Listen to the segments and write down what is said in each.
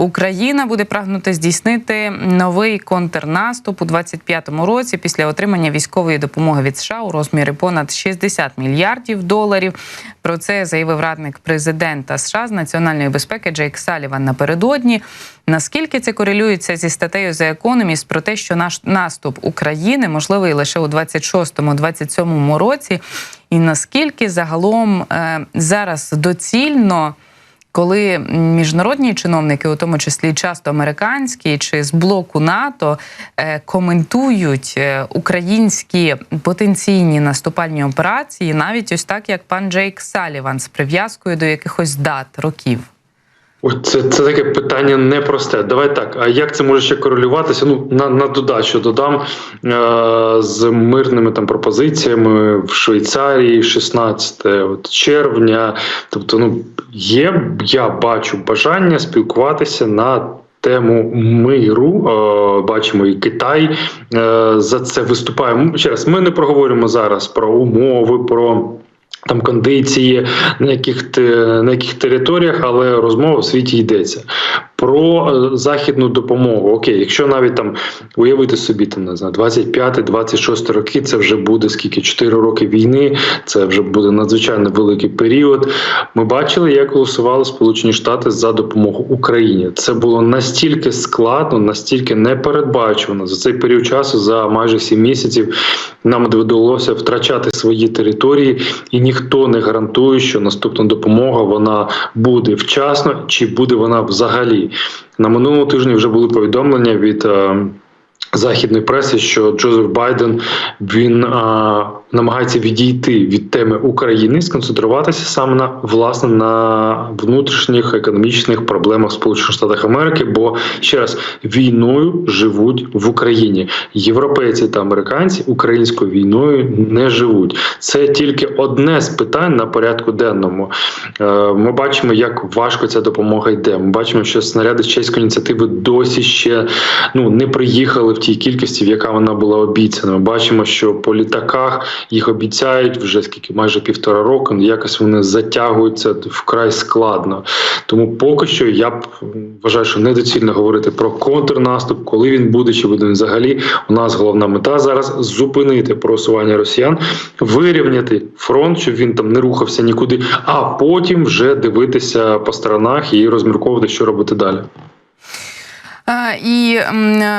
Україна буде прагнути здійснити новий контрнаступ у 25-му році після отримання військової допомоги від США у розмірі понад 60 мільярдів доларів. Про це заявив радник президента США з національної безпеки Джейк Саліван напередодні. Наскільки це корелюється зі статтею The Economist про те, що наш наступ України можливий лише у 26-27 році, і наскільки загалом е, зараз доцільно, коли міжнародні чиновники, у тому числі часто американські чи з блоку НАТО, е, коментують е, українські потенційні наступальні операції, навіть ось так, як пан Джейк Саліван з прив'язкою до якихось дат років. Це, це таке питання непросте. Давай так. А як це може ще корелюватися? Ну на на додачу додам е, з мирними там пропозиціями в Швейцарії, 16 от, червня. Тобто, ну є я бачу бажання спілкуватися на. Тему миру е, бачимо, і Китай е, за це виступає. Ще раз, ми не проговоримо зараз про умови, про там кондиції, на яких на яких територіях, але розмова в світі йдеться про е, західну допомогу. Окей, якщо навіть там уявити собі там не знаю, 25-26 роки, це вже буде скільки 4 роки війни. Це вже буде надзвичайно великий період. Ми бачили, як голосували Сполучені Штати за допомогу Україні. Це було настільки складно, настільки непередбачувано за цей період часу, за майже 7 місяців. Нам довелося втрачати свої території, і ніхто не гарантує, що наступна допомога вона буде вчасно чи буде вона взагалі. На минулому тижні вже були повідомлення від е, західної преси, що Джозеф Байден він а, намагається відійти від теми України, сконцентруватися саме на власне на внутрішніх економічних проблемах Сполучених Штатів Америки. Бо ще раз війною живуть в Україні. Європейці та американці українською війною не живуть. Це тільки одне з питань на порядку денному. Е, ми бачимо, як важко ця допомога йде. Ми бачимо, що снаряди чеської ініціативи досі ще ну не приїхали в тій кількості, в яка вона була обіцяна. Ми бачимо, що по літаках їх обіцяють вже скільки майже півтора року. Якось вони затягуються вкрай складно. Тому поки що я б вважаю, що недоцільно говорити про контрнаступ, коли він буде, чи буде він взагалі. У нас головна мета зараз зупинити просування росіян, вирівняти фронт, щоб він там не рухався нікуди, а потім вже дивитися по сторонах і розмірковувати, що робити далі. І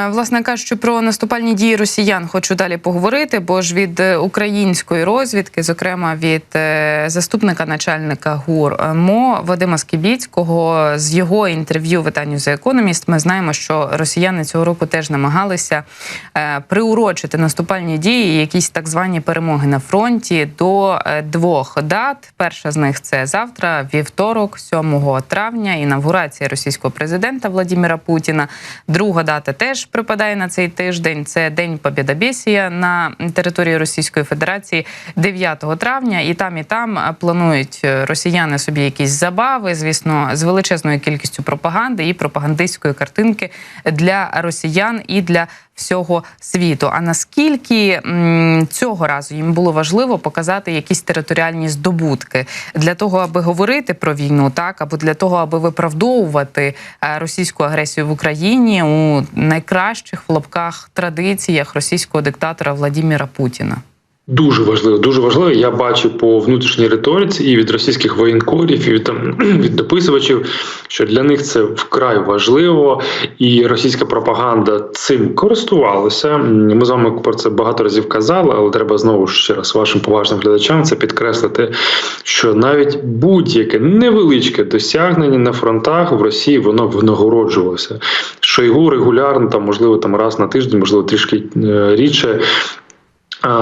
власне кажучи, про наступальні дії росіян хочу далі поговорити, бо ж від е, української розвідки, зокрема від е, заступника начальника ГУР е, МО Вадима Скібіцького, з його інтерв'ю виданню The Economist ми знаємо, що росіяни цього року теж намагалися приурочити наступальні дії, якісь так звані перемоги на фронті до двох дат. Перша з них це завтра, вівторок, 7 травня, інавгурація російського президента Владимира Путіна. Друга дата теж припадає на цей тиждень. Це День Побєдобєсія на території Російської Федерації 9 травня. І там, і там планують росіяни собі якісь забави, звісно, з величезною кількістю пропаганди і пропагандистської картинки для росіян і для всього світу. А наскільки м, цього разу їм було важливо показати якісь територіальні здобутки для того, аби говорити про війну, так або для того, аби виправдовувати е, російську агресію в Україні у найкращих в лапках традиціях російського диктатора Владіміра Путіна? Дуже важливо, дуже важливо. Я бачу по внутрішній риториці і від російських воєнкорів, і від там від дописувачів, що для них це вкрай важливо, і російська пропаганда цим користувалася. Ми з вами про це багато разів казали, але треба знову ще раз вашим поважним глядачам це підкреслити, що навіть будь-яке невеличке досягнення на фронтах в Росії воно винагороджувалося. Шойгу регулярно там, можливо, там раз на тиждень, можливо, трішки е, рідше.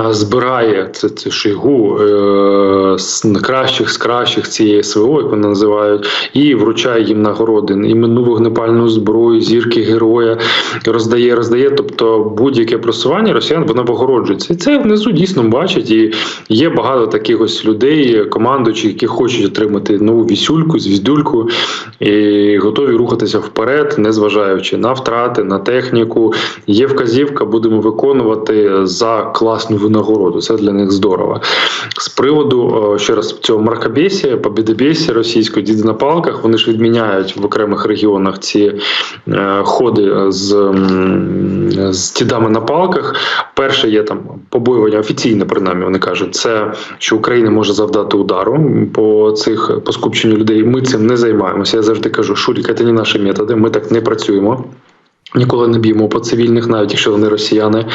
Збирає це це Шойгу е, з кращих з кращих цієї СВО, як вони називають, і вручає їм нагороди іменну вогнепальну зброю, зірки героя роздає, роздає. Тобто будь-яке просування росіян воно вигороджується. І це внизу дійсно бачать. І є багато таких ось людей, командуючих, які хочуть отримати нову вісюльку, звіздюльку і готові рухатися вперед, незважаючи на втрати, на техніку. Є вказівка, будемо виконувати за класну винагороду. Це для них здорово. З приводу цього ще раз цього мракобесія, побідобесія російської діди на палках. Вони ж відміняють в окремих регіонах ці е, ходи з, з дідами на палках. Перше є там побоювання офіційне, принаймні вони кажуть, це що Україна може завдати удару по цих по скупченню людей. Ми цим не займаємося. Я завжди кажу, Шурік, це не наші методи. Ми так не працюємо. Ніколи не б'ємо по цивільних, навіть якщо вони росіяни.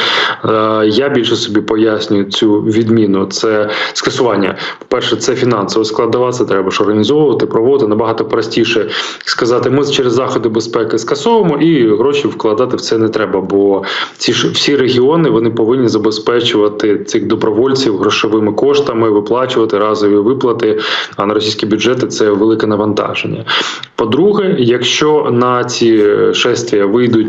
Е, Я більше собі пояснюю цю відміну. Це скасування. По-перше, це фінансова складова. Це треба ж організовувати, проводити. Набагато простіше сказати, ми через заходи безпеки скасовуємо і гроші вкладати в це не треба. Бо ці ж всі регіони вони повинні забезпечувати цих добровольців грошовими коштами, виплачувати разові виплати. А на російські бюджети це велике навантаження. По-друге, якщо на ці шествія вийдуть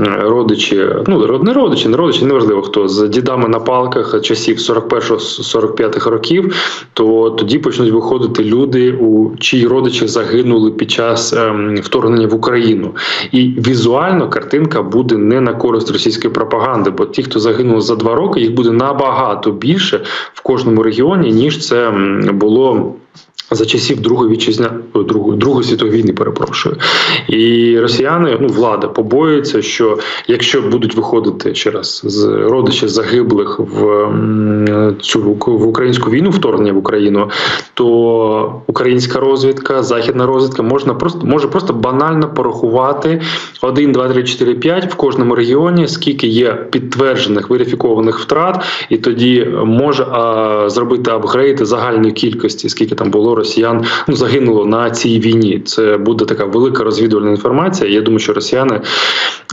е, родичі, ну не родичі, не родичі, неважливо хто з дідами на палках часів 41-45 років, то тоді почнуть виходити люди, у чиї родичі загинули під час ем, вторгнення в Україну. І візуально картинка буде не на користь російської пропаганди, бо ті, хто загинули за два роки, їх буде набагато більше в кожному регіоні, ніж це було. За часів Другої вітчизня Другої, Другої світової війни, перепрошую, і росіяни, ну влада побоюється, що якщо будуть виходити ще раз з родичів загиблих в цю в українську війну, вторгнення в Україну, то українська розвідка, західна розвідка можна просто може просто банально порахувати 1, 2, 3, 4, 5 в кожному регіоні, скільки є підтверджених верифікованих втрат, і тоді може а, зробити апгрейд загальної кількості, скільки там було росіян, ну загинуло на цій війні. Це буде така велика розвідувальна інформація. Я думаю, що росіяни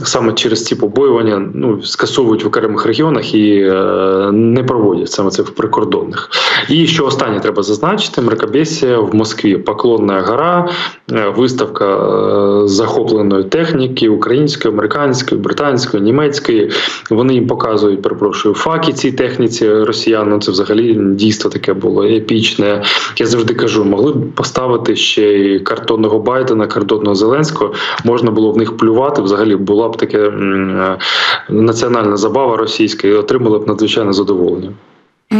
саме через ці побоювання ну скасовують в окремих регіонах і е, не проводять саме це в прикордонних. І що останнє треба зазначити: мракобесія в Москві, Поклонна гора, е, виставка е, захопленої техніки української, американської, британської, німецької. Вони їм показують, перепрошую, факи цій техніці росіян. Ну, Це взагалі дійство таке було епічне. Я завжди кажу, могли б поставити ще й картонного Байдена, картонного Зеленського. Можна було в них плювати. Взагалі була б таке е, національна забава російська, і отримали б надзвичайне задоволення. У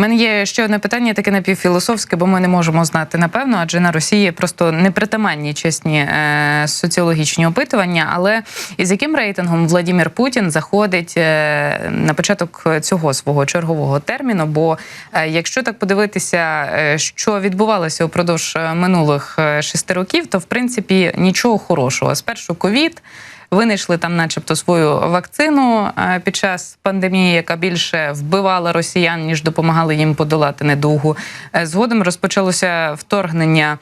мене є ще одне питання, таке напівфілософське, бо ми не можемо знати напевно, адже на Росії просто непритаманні чесні е, соціологічні опитування. Але із яким рейтингом Владимир Путін заходить е, на початок цього свого чергового терміну? Бо е, якщо так подивитися, е, що відбувалося упродовж е, минулих е, шести років, то в принципі нічого хорошого. Спершу ковід. Винайшли там, начебто, свою вакцину під час пандемії, яка більше вбивала росіян, ніж допомагала їм подолати недугу. Е, Згодом розпочалося вторгнення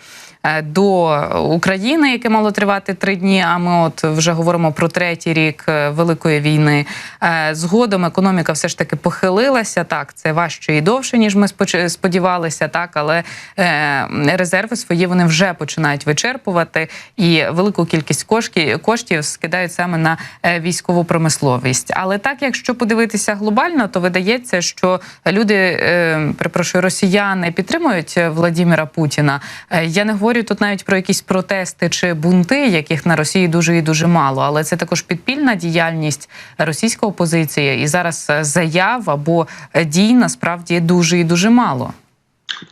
до України, яке мало тривати три дні. А ми от вже говоримо про третій рік е, великої війни. Е, Згодом економіка все ж таки похилилася. Так, це важче і довше, ніж ми сподівалися. Так, але е, резерви свої вони вже починають вичерпувати, і велику кількість кошки- коштів скидають саме на е, військову промисловість. Але так, якщо подивитися глобально, то видається, що люди, е, перепрошую, росіяни підтримують е, Владіміра Путіна. Е, Я не говорю тут навіть про якісь протести чи бунти, яких на Росії дуже і дуже мало, але це також підпільна діяльність російської опозиції. І зараз е, заяв або е, дій насправді дуже і дуже мало.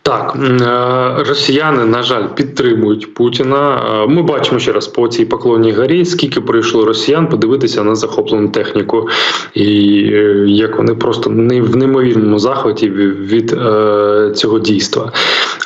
Так, е, росіяни, на жаль, підтримують Путіна. Е, Ми бачимо ще раз по цій поклонній горі, скільки прийшло росіян подивитися на захоплену техніку, і е, як вони просто не в неймовірному захваті від цього дійства.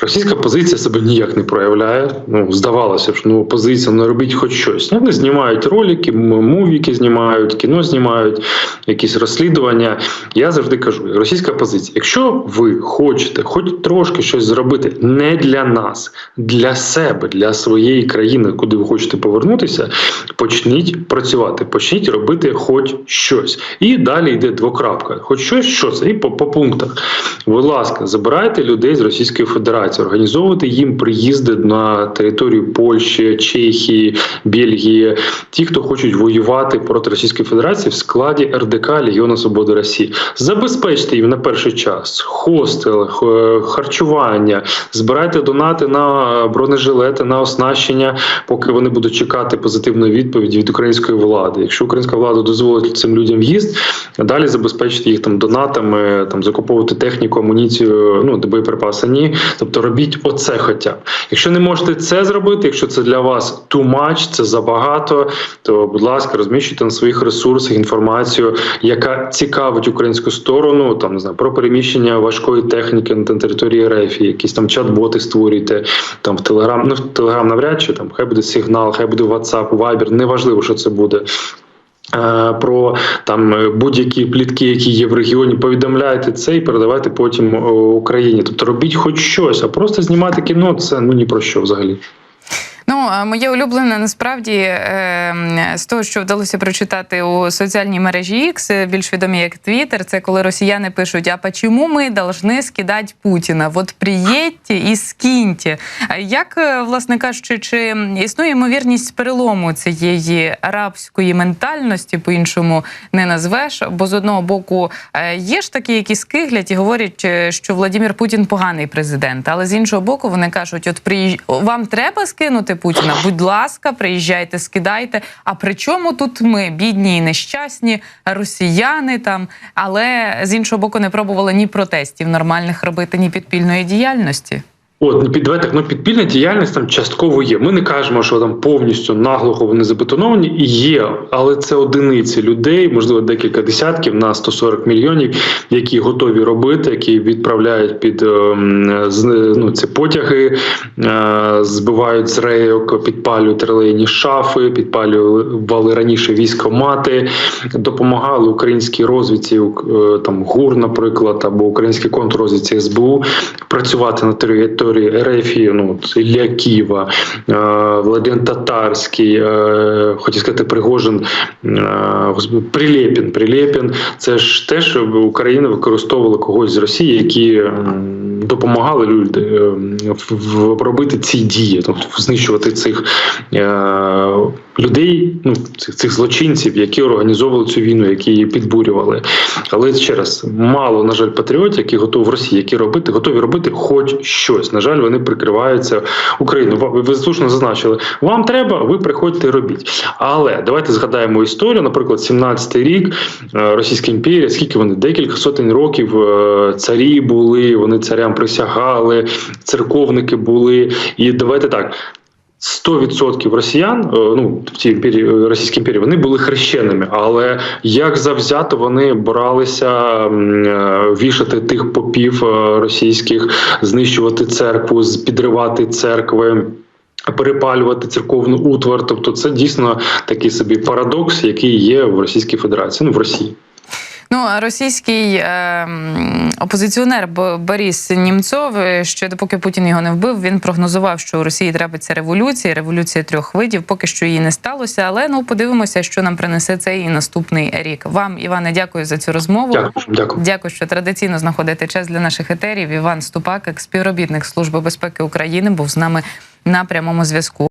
Російська позиція себе ніяк не проявляє. Ну здавалося б, ну опозиція, ну робіть хоч щось. Вони знімають ролики, мувіки знімають, кіно знімають, якісь розслідування. Я завжди кажу: російська позиція, якщо ви хочете, хоч трошки щось зробити не для нас, для себе, для своєї країни, куди ви хочете повернутися, почніть працювати, почніть робити хоч щось. І далі йде двокрапка. Хоч щось, що це? І по, по пунктах. Будь ласка, забирайте людей з Російської Федерації, організовуйте їм приїзди на територію Польщі, Чехії, Бельгії, ті, хто хочуть воювати проти Російської Федерації в складі РДК Легіону Свободи Росії. Забезпечте їм на перший час хостел, харчування. Харчування, збирайте донати на бронежилети, на оснащення, поки вони будуть чекати позитивної відповіді від української влади. Якщо українська влада дозволить цим людям в'їзд, далі забезпечити їх там донатами, там закуповувати техніку, амуніцію, ну боєприпаси. Ні, тобто робіть оце, хоча. Якщо не можете це зробити, якщо це для вас too much, це забагато, то будь ласка, розміщуйте на своїх ресурсах інформацію, яка цікавить українську сторону, там не знаю, про переміщення важкої техніки на території РФ, якісь там чат-боти створюйте, там в Телеграм, ну в Телеграм навряд чи там хай буде сигнал, хай буде WhatsApp, Viber, неважливо, що це буде. Е, Про там будь-які плітки, які є в регіоні, повідомляйте це і передавайте потім е, Україні. Тобто робіть хоч щось, а просто знімати кіно це ну ні про що взагалі. Ну, моє улюблене насправді е, з того, що вдалося прочитати у соціальній мережі X, більш відомі як Twitter, це коли росіяни пишуть: а чому ми должны скидати Путіна? От приїдьте і скиньте. Як, е, власне кажучи, чи існує ймовірність перелому цієї арабської ментальності, по-іншому не назвеш? Бо з одного боку е, є ж такі, які скиглять і говорять, е, що Владимир Путін поганий президент, але з іншого боку, вони кажуть: от приїж... вам треба скинути Путіна? Будь ласка, приїжджайте, скидайте. А при чому тут ми, бідні і нещасні, росіяни там, але з іншого боку, не пробували ні протестів нормальних робити, ні підпільної діяльності. От ну, під давай ну підпільна діяльність там частково є. Ми не кажемо, що там повністю наглухо вони забетоновані. Є, але це одиниці людей, можливо, декілька десятків на 140 мільйонів, які готові робити, які відправляють під ем, ну, ці потяги, е, збивають з рейок, підпалюють релейні шафи, підпалювали раніше військомати, допомагали українській розвідці, е, там ГУР, наприклад, або українській контррозвідці СБУ працювати на території РФ, ну Ілля Ківа, е, Владимир Татарський, е, хотів сказати Пригожин, е, Прилєпін. Прилєпін. Це ж те, що Україна використовувала когось з Росії, які допомагали люди е, в- робити ці дії, тобто знищувати цих людей, ну цих, цих злочинців, які організовували цю війну, які її підбурювали. Але ще раз мало на жаль патріотів, які готові в Росії, які робити, готові робити хоч щось. На жаль, вони прикриваються Україну. Ви, ви слушно зазначили. Вам треба, ви приходьте, робіть. Але давайте згадаємо історію. Наприклад, 17-й рік е, Російська імперія, скільки вони декілька сотень років е, царі були, вони царям присягали, церковники були. І давайте так. 100% росіян, е, ну в цій імперії е, Російській імперії, вони були хрещеними, але як завзято вони боролися е, вішати тих попів російських, знищувати церкву, підривати церкви. Перепалювати церковну утвар, тобто це дійсно такий собі парадокс, який є в Російській Федерації, ну в Росії. Ну, російський е, опозиціонер Бо- Борис Німцов, е, ще допоки Путін його не вбив, він прогнозував, що у Росії трапиться революція, революція трьох видів. Поки що її не сталося. Але ну подивимося, що нам принесе цей і наступний рік. Вам, Іване, дякую за цю розмову. Дякую, дякую. Дякую, що традиційно знаходите час для наших етерів. Іван Ступак, співробітник Служби безпеки України, був з нами на прямому зв'язку.